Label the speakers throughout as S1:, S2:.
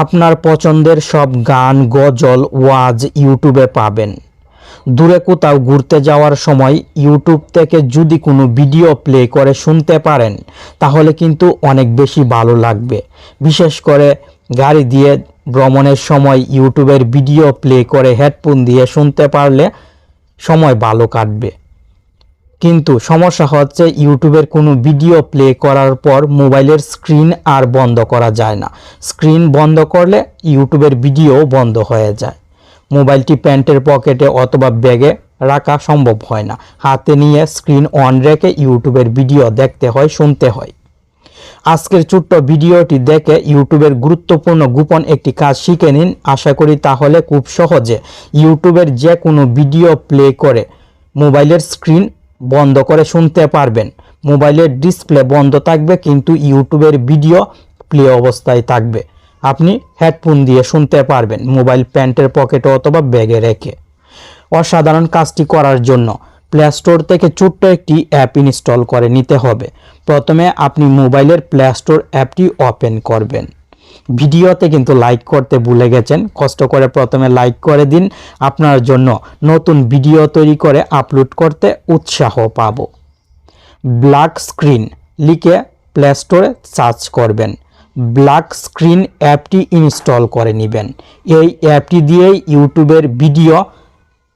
S1: আপনার পছন্দের সব গান, গজল, ওয়াজ ইউটিউবে পাবেন। দূরে কোথাও ঘুরতে যাওয়ার সময় ইউটিউব থেকে যদি কোনো ভিডিও প্লে করে শুনতে পারেন, তাহলে কিন্তু অনেক বেশি ভালো লাগবে। বিশেষ করে গাড়ি দিয়ে ভ্রমণের সময় ইউটিউবের ভিডিও প্লে করে হেডফোন দিয়ে শুনতে পারলে সময় ভালো কাটবে। কিন্তু সমস্যা হচ্ছে ইউটিউবের কোনো ভিডিও প্লে করার পর মোবাইলের স্ক্রিন আর বন্ধ করা যায় না। স্ক্রিন বন্ধ করলে ইউটিউবের ভিডিও বন্ধ হয়ে যায়। মোবাইলটি প্যান্টের পকেটে অথবা ব্যাগে রাখা সম্ভব হয় না। হাতে নিয়ে স্ক্রিন অন রেখে ইউটিউবের ভিডিও দেখতে হয়, শুনতে হয়। আজকের ছোট্ট ভিডিওটি দেখে ইউটিউবের গুরুত্বপূর্ণ গোপন একটি কাজ শিখে নিন। আশা করি তাহলে খুব সহজে ইউটিউবের যে কোনো ভিডিও প্লে করে মোবাইলের স্ক্রিন বন্ধ করে শুনতে পারবেন। মোবাইলের ডিসপ্লে বন্ধ থাকবে, কিন্তু ইউটিউবের ভিডিও প্লে অবস্থায় থাকবে। আপনি হেডফোন দিয়ে শুনতে পারবেন, মোবাইল প্যান্টের পকেটে অথবা ব্যাগে রেখে। অসাধারণ কাজটি করার জন্য প্লে স্টোর থেকে ছোট্ট একটি অ্যাপ ইনস্টল করে নিতে হবে। প্রথমে আপনি মোবাইলের প্লে স্টোর অ্যাপটি ওপেন করবেন। ভিডিওতে কিন্তু লাইক করতে ভুলে গেছেন। কষ্ট করে প্রথমে লাইক করে দিন। আপনার জন্য নতুন ভিডিও তৈরি করে আপলোড করতে উৎসাহ পাব। ব্ল্যাক স্ক্রিন লিখে প্লে স্টোরে সার্চ করবেন। ব্ল্যাক স্ক্রিন অ্যাপটি ইনস্টল করে নেবেন। এই অ্যাপটি দিয়েই ইউটিউবের ভিডিও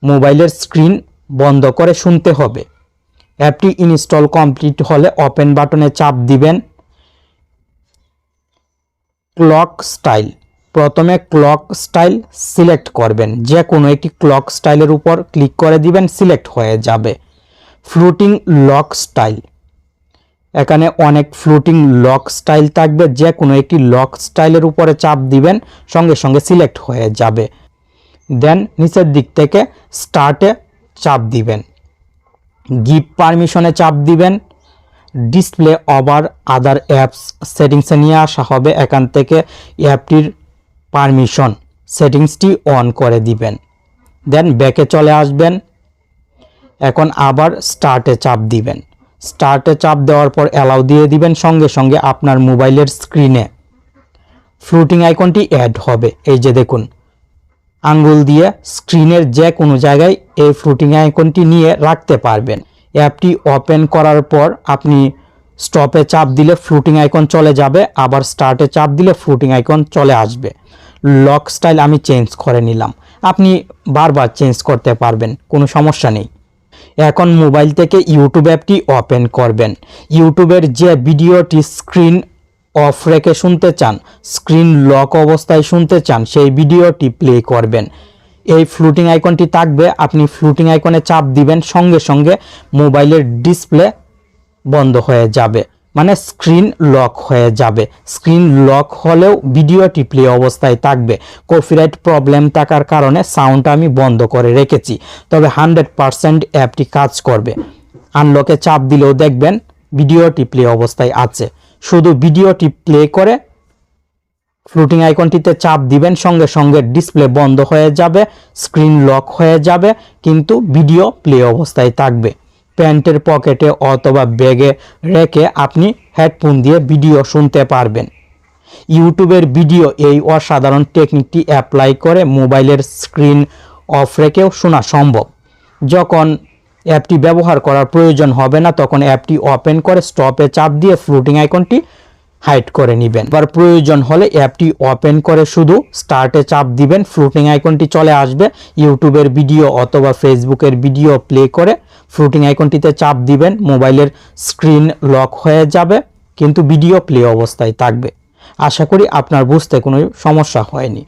S1: মোবাইলের স্ক্রিন বন্ধ করে শুনতে হবে। অ্যাপটি ইনস্টল কমপ্লিট হলে ওপেন বাটনে চাপ দিবেন। Clock style. প্রথমে ক্লক স্টাইল সিলেক্ট করবেন। যে কোনো একটি ক্লক স্টাইলের উপর ক্লিক করে দিবেন, সিলেক্ট হয়ে যাবে। Floating lock style. এখানে অনেক ফ্লুটিং লক স্টাইল থাকবে। যে কোনো একটি লক স্টাইলের উপরে চাপ দিবেন, সঙ্গে সঙ্গে সিলেক্ট হয়ে যাবে। দেন নিচের দিক থেকে স্টার্টে চাপ দিবেন। গিভ পারমিশনে চাপ দিবেন। ডিসপ্লে ওভার আদার অ্যাপস সেটিংসে নিয়ে আসা হবে। এখান থেকে অ্যাপটির পারমিশন সেটিংসটি অন করে দিবেন। দেন ব্যাকে চলে আসবেন। এখন আবার স্টার্টে চাপ দিবেন। স্টার্টে চাপ দেওয়ার পর অ্যালাউ দিয়ে দিবেন। সঙ্গে সঙ্গে আপনার মোবাইলের স্ক্রিনে ফ্লুটিং আইকনটি অ্যাড হবে। এই যে দেখুন, আঙ্গুল দিয়ে স্ক্রিনের যে কোনো জায়গায় এই ফ্লুটিং আইকনটি নিয়ে রাখতে পারবেন। অ্যাপটি ওপেন করার পর আপনি স্টপে চাপ দিলে ফ্লুটিং আইকন চলে যাবে, আবার স্টার্টে চাপ দিলে ফ্লুটিং আইকন চলে আসবে। লক স্টাইল আমি চেঞ্জ করে নিলাম। আপনি বারবার চেঞ্জ করতে পারবেন, কোনো সমস্যা নেই। এখন মোবাইল থেকে ইউটিউব অ্যাপটি ওপেন করবেন। ইউটিউবের যে ভিডিওটি স্ক্রিন অফ রেখে শুনতে চান, স্ক্রিন লক অবস্থায় শুনতে চান, সেই ভিডিওটি প্লে করবেন। এই ফ্লুটিং আইকনটি থাকবে। আপনি ফ্লুটিং আইকনে চাপ দিবেন, সঙ্গে সঙ্গে মোবাইলের ডিসপ্লে বন্ধ হয়ে যাবে। মানে স্ক্রিন লক হয়ে যাবে। স্ক্রিন লক হলেও ভিডিওটি প্লে অবস্থায় থাকবে। কপিরাইট প্রবলেম থাকার কারণে সাউন্ড আমি বন্ধ করে রেখেছি। তবে হান্ড্রেড পারসেন্ট অ্যাপটি কাজ করবে। আনলকে চাপ দিলেও দেখবেন ভিডিওটি প্লে অবস্থায় আছে। শুধু ভিডিওটি প্লে করে ফ্লুটিং আইকনটিতে চাপ দিবেন, সঙ্গে সঙ্গে ডিসপ্লে বন্ধ হয়ে যাবে, স্ক্রিন লক হয়ে যাবে, কিন্তু ভিডিও প্লে অবস্থায় থাকবে। প্যান্টের পকেটে অথবা ব্যাগে রেখে আপনি হেডফোন দিয়ে ভিডিও শুনতে পারবেন। ইউটিউবের ভিডিও এই অসাধারণ টেকনিকটি অ্যাপ্লাই করে মোবাইলের স্ক্রিন অফ রেখেও শোনা সম্ভব। যখন অ্যাপটি ব্যবহার করার প্রয়োজন হবে না, তখন অ্যাপটি ওপেন করে স্টপে চাপ দিয়ে ফ্লুটিং আইকনটি হাইড করে নেবেন। এবার প্রয়োজন হলে অ্যাপটি ওপেন করে শুধু স্টার্টে চাপ দিবেন ফ্লুটিং আইকনটি চলে আসবে ইউটিউবের ভিডিও অথবা ফেসবুকের ভিডিও প্লে করে ফ্লুটিং আইকনটিতে চাপ দিবেন মোবাইলের স্ক্রিন লক হয়ে যাবে, কিন্তু ভিডিও প্লে অবস্থায় থাকবে। আশা করি আপনার বুঝতে কোনো সমস্যা হয়নি।